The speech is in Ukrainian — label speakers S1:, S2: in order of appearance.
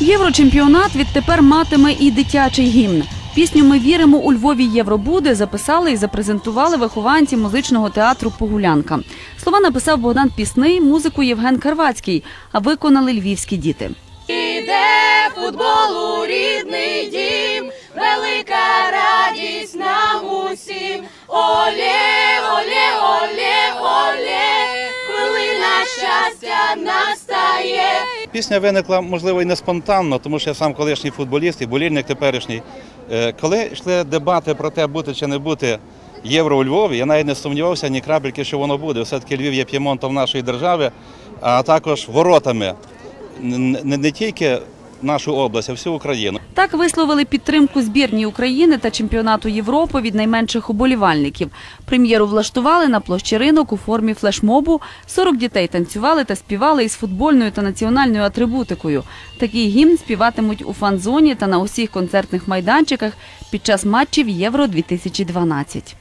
S1: Єврочемпіонат відтепер матиме і дитячий гімн. Пісню Ми віримо у Львові Євробуде записали і запрезентували вихованці музичного театру Погулянка. Слова написав Богдан Пісний, музику Євген Карвацький, а виконали львівські діти.
S2: Іде футболу рідний дім, велика радість нам усім. Олє, олє, олє, олє, хвилина щастя настає.
S3: Пісня виникла, можливо, і не спонтанно, тому що я сам колишній футболіст і болільник теперішній. Е, Коли йшли дебати про те, бути чи не бути євро у Львові, я навіть не сумнівався ні крапельки, що воно буде. Все-таки Львів є п'ємонтом нашої держави, а також воротами не, тільки нашу область, а всю Україну.
S1: Так висловили підтримку збірній України та чемпіонату Європи від найменших уболівальників. Прем'єру влаштували на площі ринок у формі флешмобу. 40 дітей танцювали та співали із футбольною та національною атрибутикою. Такий гімн співатимуть у фан-зоні та на усіх концертних майданчиках під час матчів Євро 2012